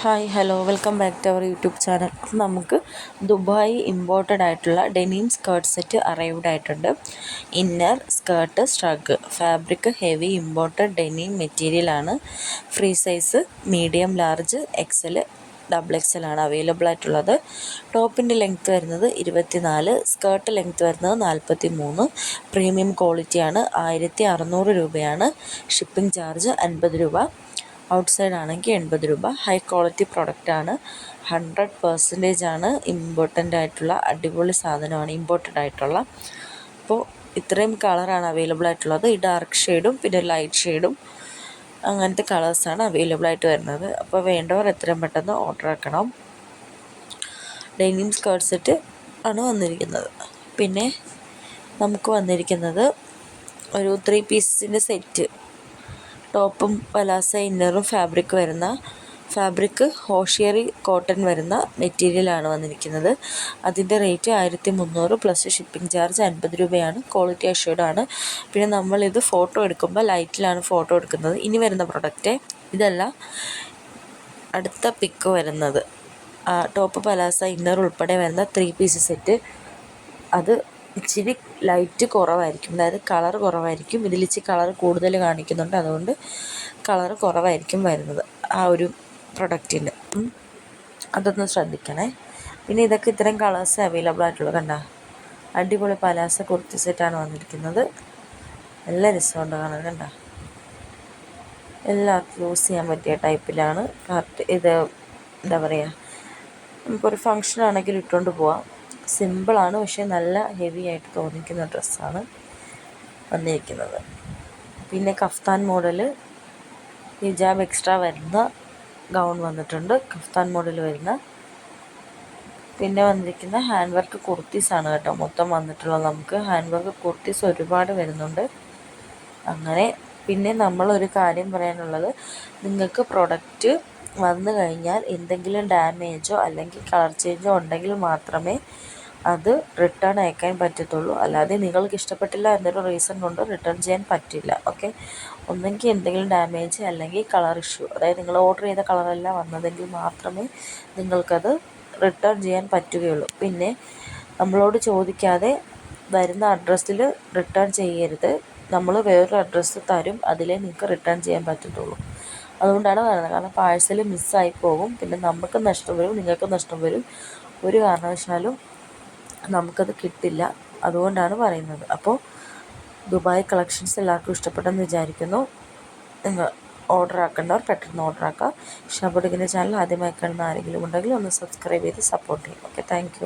Hi hello. Welcome back to our YouTube channel. നമുക്ക് Dubai imported ആയിട്ടുള്ള denim skirt set arrived ആയിട്ടുണ്ട്. Inner skirt stretch fabric heavy imported denim മെറ്റീരിയലാണ് free size medium large XL double XL ആണ് available ആയിട്ടുള്ളത്. ടോപ്പിന്റെ length വരുന്നത് ഇരുപത്തിനാല് skirt length വരുന്നത് നാൽപ്പത്തി മൂന്ന് പ്രീമിയം ക്വാളിറ്റിയാണ് ആയിരത്തി അറുന്നൂറ് രൂപയാണ്. ഷിപ്പിംഗ് ചാർജ് അൻപത് രൂപ. ഔട്ട്സൈഡ് ആണെങ്കിൽ എൺപത് രൂപ. ഹൈ ക്വാളിറ്റി പ്രൊഡക്റ്റാണ് ഹൺഡ്രഡ് പെർസെന്റേജ് ആണ് ഇമ്പോർട്ടന്റ് ആയിട്ടുള്ള അടിപൊളി സാധനമാണ് ഇമ്പോർട്ടന്റ് ആയിട്ടുള്ള. അപ്പോൾ ഇത്രയും കളറാണ് അവൈലബിൾ ആയിട്ടുള്ളത്. ഈ ഡാർക്ക് ഷെയ്ഡും പിന്നെ ലൈറ്റ് ഷെയ്ഡും അങ്ങനത്തെ കളേഴ്സാണ് അവൈലബിൾ ആയിട്ട് വരുന്നത്. അപ്പോൾ വേണ്ടവർ എത്രയും പെട്ടെന്ന് ഓർഡർ ആക്കണം. ഡെനിം സ്കേർട്ട് സെറ്റ് ആണ് വന്നിരിക്കുന്നത്. പിന്നെ നമുക്ക് വന്നിരിക്കുന്നത് ഒരു ത്രീ പീസിന്റെ സെറ്റ് ടോപ്പും പലാസ ഇന്നറും ഫാബ്രിക് വരുന്ന ഫാബ്രിക് ഹോഷിയറി കോട്ടൺ വരുന്ന മെറ്റീരിയലാണ് വന്നിരിക്കുന്നത്. അതിന്റെ റേറ്റ് ആയിരത്തി മുന്നൂറ് പ്ലസ് ഷിപ്പിംഗ് ചാർജ് അൻപത് രൂപയാണ്. ക്വാളിറ്റി അഷ്യൂർഡ് ആണ്. പിന്നെ നമ്മളിത് ഫോട്ടോ എടുക്കുമ്പോൾ ലൈറ്റിലാണ് ഫോട്ടോ എടുക്കുന്നത്. ഇനി വരുന്ന പ്രൊഡക്റ്റ് ഇതല്ല അടുത്ത പിക്ക് വരുന്നത്. ടോപ്പ് പലാസ ഇന്നർ ഉൾപ്പെടെ വരുന്ന ത്രീ പീസ് സെറ്റ്. അത് ഇച്ചിരി ലൈറ്റ് കുറവായിരിക്കും. അതായത് കളർ കുറവായിരിക്കും. ഇതിൽ ഇച്ചിരി കളർ കൂടുതൽ കാണിക്കുന്നുണ്ട്. അതുകൊണ്ട് കളർ കുറവായിരിക്കും വരുന്നത് ആ ഒരു പ്രൊഡക്റ്റിന് അതൊന്ന് ശ്രദ്ധിക്കണേ. പിന്നെ ഇതൊക്കെ ഇത്തരം കളേഴ്സ് അവൈലബിൾ ആയിട്ടുള്ളത് കണ്ട? അടിപൊളി പലാസ കുർത്തി സെറ്റാണ് വന്നിരിക്കുന്നത്. നല്ല രസമുണ്ട് കാണാൻ കണ്ട? എല്ലാവർക്കും യൂസ് ചെയ്യാൻ പറ്റിയ ടൈപ്പിലാണ് കറക്റ്റ് ഇത് എന്താ പറയുക നമുക്കൊരു ഫങ്ഷൻ ആണെങ്കിൽ ഇട്ടുകൊണ്ട് പോവാം. സിമ്പിളാണ് പക്ഷേ നല്ല ഹെവി ആയിട്ട് തോന്നിക്കുന്ന ഡ്രസ്സാണ് വന്നിരിക്കുന്നത്. പിന്നെ കഫ്താൻ മോഡൽ ഹിജാബ് എക്സ്ട്രാ വരുന്ന ഗൗൺ വന്നിട്ടുണ്ട് കഫ്താൻ മോഡൽ വരുന്ന. പിന്നെ വന്നിരിക്കുന്ന ഹാൻഡ് വർക്ക് കുർത്തീസാണ് കേട്ടോ മൊത്തം വന്നിട്ടുള്ളത് നമുക്ക്. ഹാൻഡ് വർക്ക് കുർത്തീസ് ഒരുപാട് വരുന്നുണ്ട്. അങ്ങനെ പിന്നെ നമ്മളൊരു കാര്യം പറയാനുള്ളത് നിങ്ങൾക്ക് പ്രൊഡക്റ്റ് വന്നു കഴിഞ്ഞാൽ എന്തെങ്കിലും ഡാമേജോ അല്ലെങ്കിൽ കളർ ചേഞ്ചോ ഉണ്ടെങ്കിൽ മാത്രമേ അത് റിട്ടേൺ അയക്കാൻ പറ്റത്തുള്ളൂ. അല്ലാതെ നിങ്ങൾക്ക് ഇഷ്ടപ്പെട്ടില്ല എന്നൊരു റീസൺ കൊണ്ട് റിട്ടേൺ ചെയ്യാൻ പറ്റില്ല. ഓക്കെ ഒന്നെങ്കിൽ എന്തെങ്കിലും ഡാമേജ് അല്ലെങ്കിൽ കളർ ഇഷ്യൂ അതായത് നിങ്ങൾ ഓർഡർ ചെയ്ത കളറല്ല വന്നതെങ്കിൽ മാത്രമേ നിങ്ങൾക്കത് റിട്ടേൺ ചെയ്യാൻ പറ്റുകയുള്ളൂ. പിന്നെ നമ്മളോട് ചോദിക്കാതെ വരുന്ന അഡ്രസ്സിൽ റിട്ടേൺ ചെയ്യരുത്. നമ്മൾ വേറൊരു അഡ്രസ്സ് തരും. അതിലേ നിങ്ങൾക്ക് റിട്ടേൺ ചെയ്യാൻ പറ്റത്തുള്ളൂ. അതുകൊണ്ടാണ് പറയുന്നത്. കാരണം പാഴ്സൽ മിസ്സായി പോകും. പിന്നെ നമുക്ക് നഷ്ടം വരും. നിങ്ങൾക്ക് നഷ്ടം വരും. ഒരു കാരണവശാലും നമുക്കത് കിട്ടില്ല. അതുകൊണ്ടാണ് പറയുന്നത്. അപ്പോൾ ദുബായ് കളക്ഷൻസ് എല്ലാവർക്കും ഇഷ്ടപ്പെട്ടെന്ന് വിചാരിക്കുന്നു. നിങ്ങൾ ഓർഡർ ആക്കേണ്ടവർ പെട്ടെന്ന് ഓർഡർ ആക്കുക ഷബുഡിങ്ങിന്റെ ചാനൽ ആദ്യമായി കാണുന്ന ആരെങ്കിലും ഉണ്ടെങ്കിൽ ഒന്ന് സബ്സ്ക്രൈബ് ചെയ്ത് സപ്പോർട്ട് ചെയ്യും. Okay thank